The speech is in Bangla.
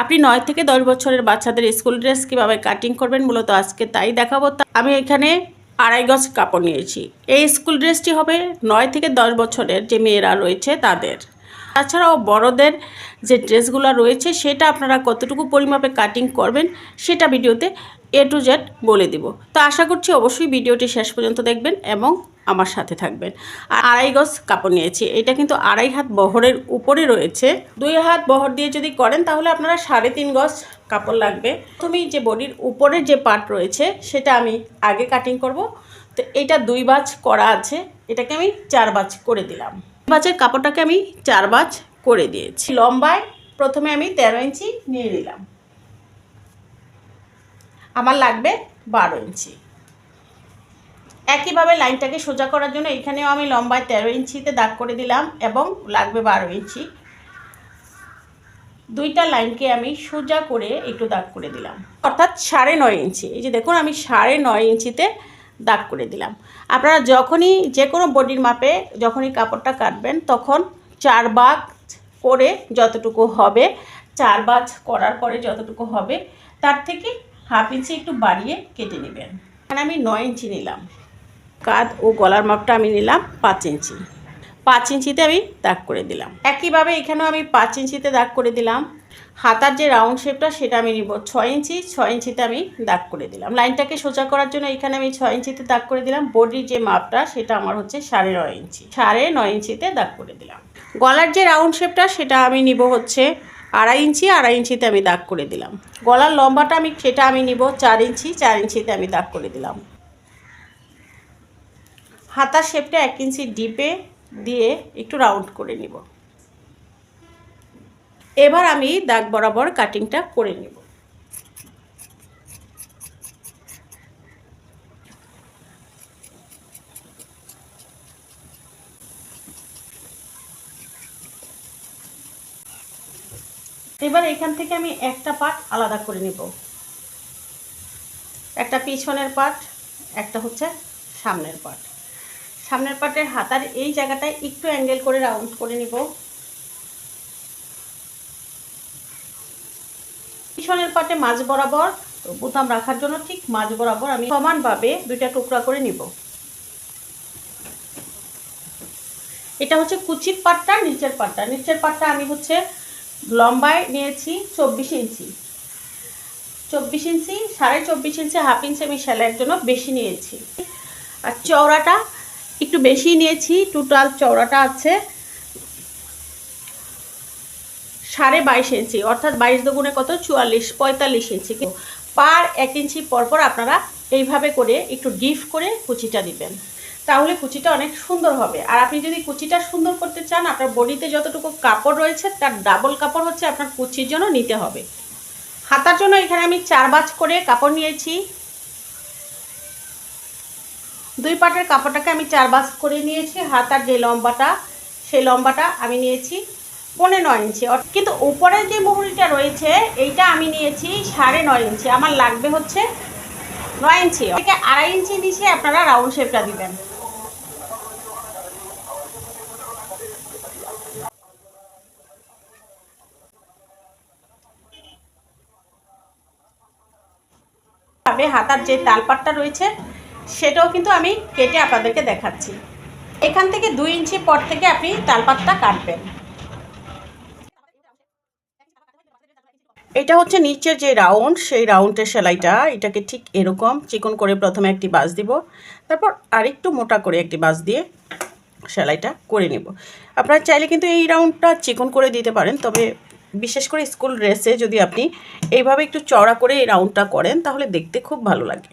আপনি নয় থেকে দশ বছরের বাচ্চাদের স্কুল ড্রেস কীভাবে কাটিং করবেন মূলত আজকে তাই দেখাবো। আমি এখানে আড়াই গজ কাপড় নিয়েছি। এই স্কুল ড্রেসটি হবে নয় থেকে দশ বছরের যে মেয়েরা রয়েছে তাদের। তাছাড়াও বড়দের যে ড্রেসগুলো রয়েছে সেটা আপনারা কতটুকু পরিমাপে কাটিং করবেন সেটা ভিডিওতে এ টু জেড বলে দিব। তো আশা করছি অবশ্যই ভিডিওটি শেষ পর্যন্ত দেখবেন এবং আমার সাথে থাকবেন। আর আড়াই গজ কাপড় নিয়েছি। এটা কিন্তু আড়াই হাত বহরের উপরে রয়েছে। দুই হাত বহর দিয়ে যদি করেন তাহলে আপনারা সাড়ে তিন গজ কাপড় লাগবে। তুমি যে বডির উপরের যে পার্ট রয়েছে সেটা আমি আগে কাটিং করব। তো এটা দুই বাজ করা আছে। এটাকে আমি চার বাজ করে দিলাম। বাজের কাপড়টাকে আমি চার বাজ করে দিয়েছি। লম্বায় প্রথমে আমি তেরো ইঞ্চি নিয়ে নিলাম। আমার লাগবে বারো ইঞ্চি। একইভাবে লাইনটাকে সোজা করার জন্য এখানেও আমি লম্বায় তেরো ইঞ্চিতে দাগ করে দিলাম এবং লাগবে বারো ইঞ্চি। দুইটা লাইনকে আমি সোজা করে একটু দাগ করে দিলাম। অর্থাৎ সাড়ে নয় ইঞ্চি। এই যে দেখুন, আমি সাড়ে নয় ইঞ্চিতে দাগ করে দিলাম। আপনারা যখনই যে কোনো বডির মাপে যখনই কাপড়টা কাটবেন, তখন চার বাগ করে যতটুকু হবে, চার বাজ করার পরে যতটুকু হবে, তার থেকে হাফ ইঞ্চি একটু বাড়িয়ে কেটে নেবেন। এখানে আমি নয় ইঞ্চি নিলাম। কাঁধ ও গলার মাপটা আমি নিলাম পাঁচ ইঞ্চি। পাঁচ ইঞ্চিতে আমি দাগ করে দিলাম। একইভাবে এখানেও আমি পাঁচ ইঞ্চিতে দাগ করে দিলাম। হাতার যে রাউন্ড শেপটা, সেটা আমি নিব ছয় ইঞ্চি। ছয় ইঞ্চিতে আমি দাগ করে দিলাম। লাইনটাকে সোজা করার জন্য এখানে আমি ছয় ইঞ্চিতে দাগ করে দিলাম। বডির যে মাপটা, সেটা আমার হচ্ছে সাড়ে নয় ইঞ্চি। সাড়ে নয় ইঞ্চিতে দাগ করে দিলাম। গলার যে রাউন্ড শেপটা, সেটা আমি নিব হচ্ছে আড়াই ইঞ্চি। আড়াই ইঞ্চিতে আমি দাগ করে দিলাম। গলার লম্বাটা আমি, সেটা আমি নিব চার ইঞ্চি। চার ইঞ্চিতে আমি দাগ করে দিলাম। হাতার শেপটা এক ইঞ্চি ডিপে। দিয়ে একটু রাউন্ড করে নিব। এবার আমি দাগ বরাবর কাটিংটা করে নিব। এবার এখান থেকে আমি একটা পার্ট আলাদা করে নেব। একটা পিছনের পার্ট একটা হচ্ছে সামনের পার্ট সামনের পার্টের হাতার এই জায়গাটায় একটু অ্যাঙ্গেল করে রাউন্ড করে নিব। পিছনের পাটে মাঝ বরাবর বোতাম রাখার জন্য ঠিক মাঝ বরাবর আমি সমানভাবে দুইটা টুকরা করে নিব। এটা হচ্ছে কুচির পাটটা, নিচের পাটটা। নিচের পাটটা আমি হচ্ছে লম্বায় নিয়েছি চব্বিশ ইঞ্চি। চব্বিশ ইঞ্চি, সাড়ে চব্বিশ ইঞ্চি, হাফ ইঞ্চি আমি সেলাইয়ের জন্য বেশি নিয়েছি। আর চওড়াটা একটু বেশি নিয়েছি টোটাল চওড়াটা আছে। সাড়ে বাইশ ইঞ্চি, অর্থাৎ বাইশ দুগুণে কত? চুয়াল্লিশ, পঁয়তাল্লিশ ইঞ্চি। পার এক ইঞ্চি পরপর আপনারা এইভাবে করে একটু ডিপ করে কুচিটা দিবেন। তাহলে কুচিটা অনেক সুন্দর হবে। আর আপনি যদি কুচিটা সুন্দর করতে চান, আপনার বডিতে যতটুকু কাপড় রয়েছে, তার ডাবল কাপড় হচ্ছে আপনার কুচির জন্য নিতে হবে। হাতার জন্য এখানে আমি চার বাজ করে কাপড় নিয়েছি। দুই পাটের কাপড়টাকে আমি চার বাজ করে নিয়েছি হাতার যে লম্বাটা, সেই লম্বাটা আমি নিয়েছি পনেরো নয় ইঞ্চি। কিন্তু উপরের যে মুহুরিটা রয়েছে, এইটা আমি নিয়েছি সাড়ে নয় ইঞ্চি। আমার লাগবে হচ্ছে নয় ইঞ্চি। থেকে আড়াই ইঞ্চি নিচে আপনারা রাউন্ড শেপটা দিবেন। হাতার যে তালপাটটা রয়েছে সেটাও কিন্তু আমি কেটে আপনাদেরকে দেখাচ্ছি। এখান থেকে দুই ইঞ্চি পর থেকে আপনি তালপাটটা কাটবেন। এটা হচ্ছে নিচের যে রাউন্ড, সেই রাউন্ডের সেলাইটা। এটাকে ঠিক এরকম চিকন করে প্রথমে একটি বাস দিব। তারপর আরেকটু মোটা করে একটি বাস দিয়ে সেলাইটা করে নেব। আপনারা চাইলে কিন্তু এই রাউন্ডটা চিকন করে দিতে পারেন, তবে বিশেষ করে স্কুল ড্রেসে যদি আপনি এইভাবে একটু চড়া করে এই রাউন্ডটা করেন, তাহলে দেখতে খুব ভালো লাগে।